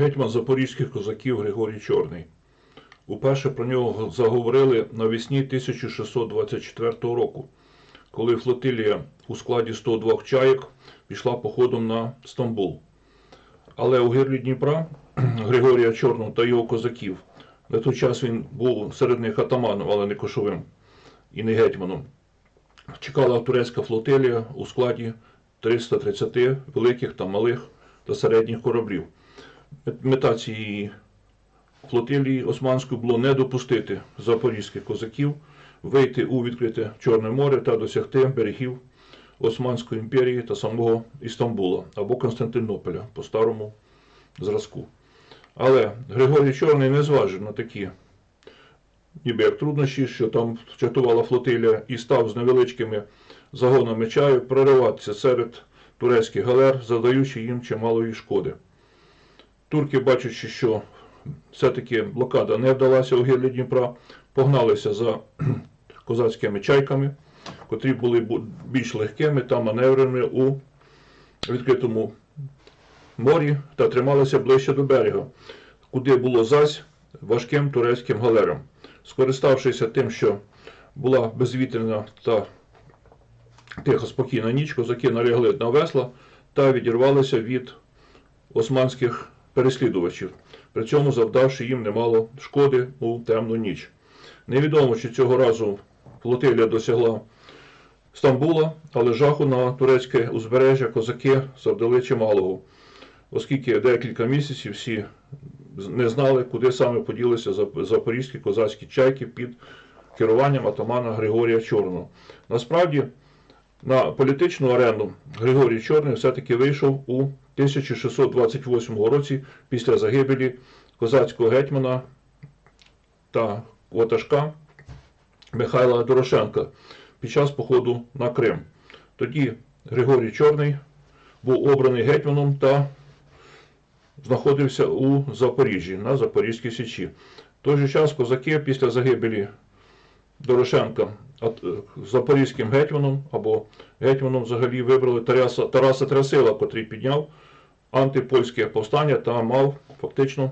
Гетьман запорізьких козаків Григорій Чорний. Уперше про нього заговорили навесні 1624 року, коли флотилія у складі 102 чаєк пішла походом на Стамбул. Але у гирлі Дніпра Григорія Чорного та його козаків на той час він був серед них атаманом, але не кошовим і не гетьманом. Чекала турецька флотилія у складі 330 великих та малих та середніх кораблів. Мета цієї флотилії Османської було не допустити запорізьких козаків вийти у відкрите Чорне море та досягти берегів Османської імперії та самого Істамбула або Константинополя по старому зразку. Але Григорій Чорний не зважив на такі ніби як труднощі, що там чатувала флотилія, і став з невеличкими загонами чаю прориватися серед турецьких галер, задаючи їм чималої шкоди. Турки, бачачи, що все-таки блокада не вдалася у гирлі Дніпра, погналися за козацькими чайками, котрі були більш легкими та маневреними у відкритому морі та трималися ближче до берега, куди було зась важким турецьким галерам. Скориставшися тим, що була безвітряна та тиха спокійна ніч, козаки налягли на весла та відірвалися від османських переслідувачів, при цьому завдавши їм немало шкоди у темну ніч. Невідомо, чи цього разу флотилія досягла Стамбула, але жаху на турецьке узбережжя козаки завдали чималого, оскільки декілька місяців всі не знали, куди саме поділися запорізькі козацькі чайки під керуванням атамана Григорія Чорного. Насправді, на політичну арену Григорій Чорний все-таки вийшов у 1628 році після загибелі козацького гетьмана та ватажка Михайла Дорошенка під час походу на Крим. Тоді Григорій Чорний був обраний гетьманом та знаходився у Запоріжжі на Запорізькій Січі. В той же час козаки після загибелі Дорошенка е, запорізьким гетьманом або гетьманом взагалі вибрали Тараса, Тараса Трясила, котрий підняв антипольське повстання та мав фактично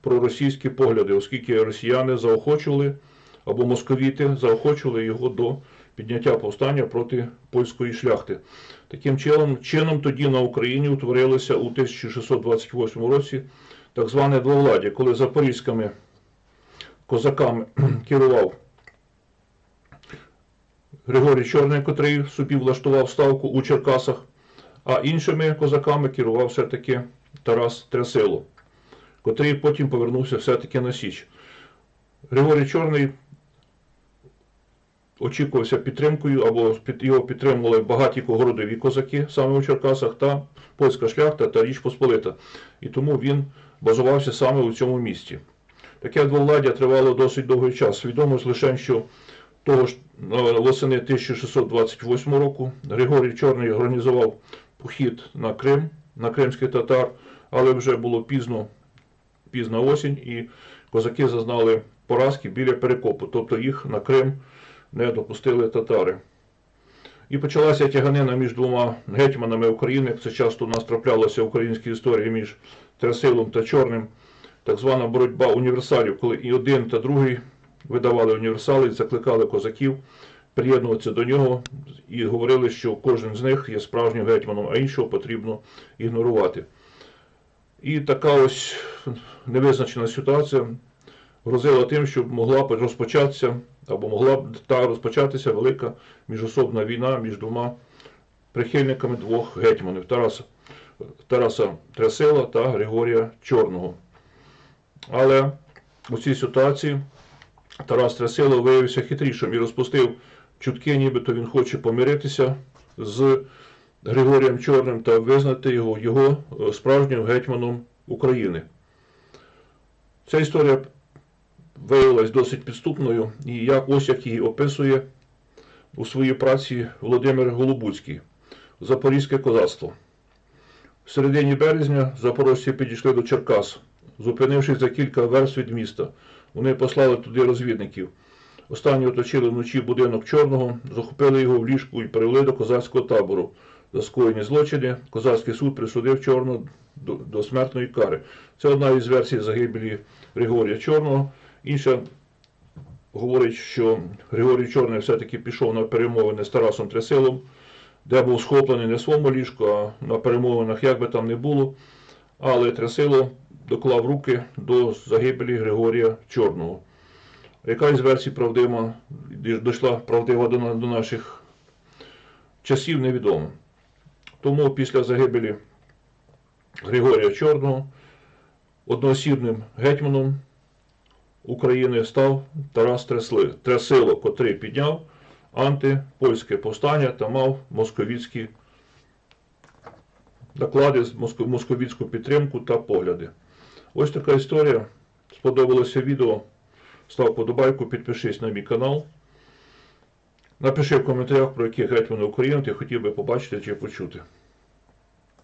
проросійські погляди, оскільки росіяни заохочували або московіти заохочували його до підняття повстання проти польської шляхти. Таким чином, чином тоді на Україні утворилося у 1628 році так зване двовладдя, коли запорізькими козаками керував Григорій Чорний, котрий собі влаштував ставку у Черкасах, а іншими козаками керував все-таки Тарас Трясило, котрий потім повернувся все-таки на Січ. Григорій Чорний очікувався підтримкою, або його підтримували багаті городові козаки саме у Черкасах та польська шляхта та Річ Посполита. І тому він базувався саме у цьому місті. Таке двовладдя тривало досить довгий час. Відомо лише, що того ж е, восени 1628 року Григорій Чорний організував похід на Крим, на кримських татар, але вже було пізно, пізна осінь, і козаки зазнали поразки біля перекопу, тобто їх на Крим не допустили татари. І почалася тяганина між двома гетьманами України, як це часто у нас траплялося в українській історії між Трясилом та Чорним, так звана боротьба універсалів, коли і один та другий видавали універсали, і закликали козаків приєднуватися до нього і говорили, що кожен з них є справжнім гетьманом, а іншого потрібно ігнорувати. І така ось невизначена ситуація грозила тим, що могла б розпочатися або могла б та розпочатися велика міжособна війна між двома прихильниками двох гетьманів Тараса, Тараса Трясила та Григорія Чорного. Але у цій ситуації Тарас Трясило виявився хитрішим і розпустив чутки, нібито він хоче помиритися з Григорієм Чорним та визнати його, його е, справжнім гетьманом України. Ця історія виявилась досить підступною, і як ось як її описує у своїй праці Володимир Голубуцький Запорізьке козацтво. В середині березня запорожці підійшли до Черкас, зупинившись за кілька верст від міста. Вони послали туди розвідників. Останні оточили вночі будинок Чорного, захопили його в ліжку і перевели до козацького табору. За скоєні злочини козацький суд присудив Чорного до, смертної кари. Це одна із версій загибелі Григорія Чорного. Інша говорить, що Григорій Чорний все-таки пішов на перемовини з Тарасом Тресилом, де був схоплений не своєму ліжку, а на перемовинах, як би там не було. Але Тресило доклав руки до загибелі Григорія Чорного. Яка із версій правдива, дійшла правдива до, до наших часів, невідомо. Тому після загибелі Григорія Чорного одноосібним гетьманом України став Тарас Тресило, котрий підняв антипольське повстання та мав московіцькі доклади, моско- московіцьку підтримку та погляди. Ось така історія. Сподобалося відео. Став подобайку, підпишись на мій канал. Напиши в коментарях, про які гетьмани України ти хотів би побачити чи почути.